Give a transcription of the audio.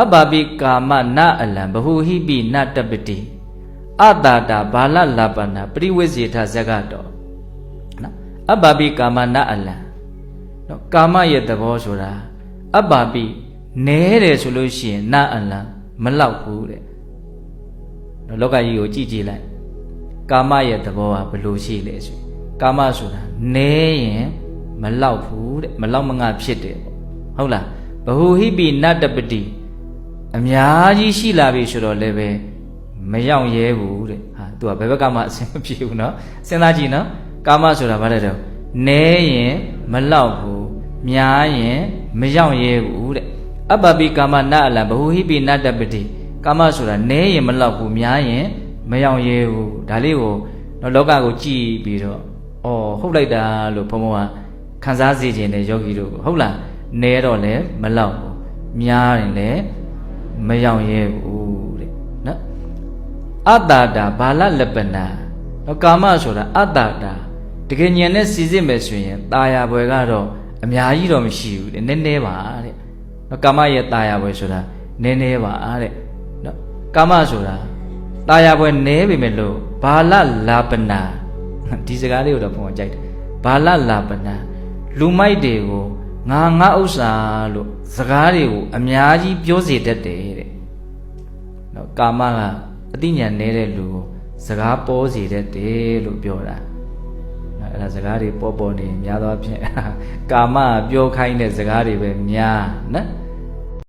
အဘဘိကာမနအလံဘဟုဟိပိနတပတိအတာတာဘာလလပနာပရိဝိဇေထဇဂတောနော်အဘဘိကာမနအလံနော်ကာမရဲ့သဘောဆိုတာအဘဘိနဲတယ်ဆိုလို့ရှိရင်နအလံမလောက်ဘူးတဲ့နော်လောကကြီးကိုကြည့်ကြည့်လိုက်ကာမရဲ့သဘောကဘယ်လိုရှိလဲဆိုရင်ကာမဆိုတာနဲရင်မလောက်ဘူးတဲ့မလောက်မငါဖြစ်တယ်ပေါ့ဟုတ်လားဘဟုဟိပိနတပတိ အများကြီးရှိလာပြီဆိုတော့လည်းပဲမရောက်ရဲဘူးတဲ့ဟာသူကဘယ်ဘက်ကမှအဆင်မပြေဘူးเนาะစဉ်းစားကြည့်เนาะကာမဆိုတာဘာလဲတော့နဲရင်မလောက်ဘူးများရင်မရောက်ရဲဘူးတဲ့အပ္ပပိကာမနအလံဘဟုဟိပိနတပတိကာမဆိုတာနဲရင်မလောက်ဘူးများရင်မရောက်ရဲဘူးဒါလေးကိုတော့လောကကိုကြည့်ပြီးတော့ဩဟုတ်လိုက်တာလို့ဘုံဘုံကခံစားစေခြင်းတဲ့ယောဂီတို့ကိုဟုတ်လားနဲတော့လည်းမလောက်ဘူးများရင်လည်း မရောက်ရဲဘူးတဲ့နော်အတ္တတာဘာလလပနာတော့ကာမဆိုတာအတ္တတာတကယ်ဉာဏ်နဲ့စီစစ်မယ်ဆိုရင်ตาရဘွယ်ကတော့အများကြီးတော့မရှိဘူးတဲ့နည်းနည်းပါတဲ့နော်ကာမရဲ့ตาရဘွယ်ဆိုတာနည်းနည်းပါတဲ့နော်ကာမဆိုတာตาရဘွယ်နည်းပေမဲ့လို့ဘာလလာပနာဒီစကားလေးကိုတော့ဘုံကြိုက်တယ်ဘာလလာပနာလူမိုက်တွေကို ငါငါဥစ္စာလို့စကားတွေကိုအများကြီးပြောစေတတ်တယ်တဲ့နော်ကာမကအတိညာဏ်နေတဲ့လူကိုစကားပေါ်စေတတ်တယ်လို့ပြောတာနော်အဲ့ဒါစကားတွေပေါ်ပေါ်နေများသောအားဖြင့်ကာမကပြောခိုင်းတဲ့စကားတွေပဲများနော်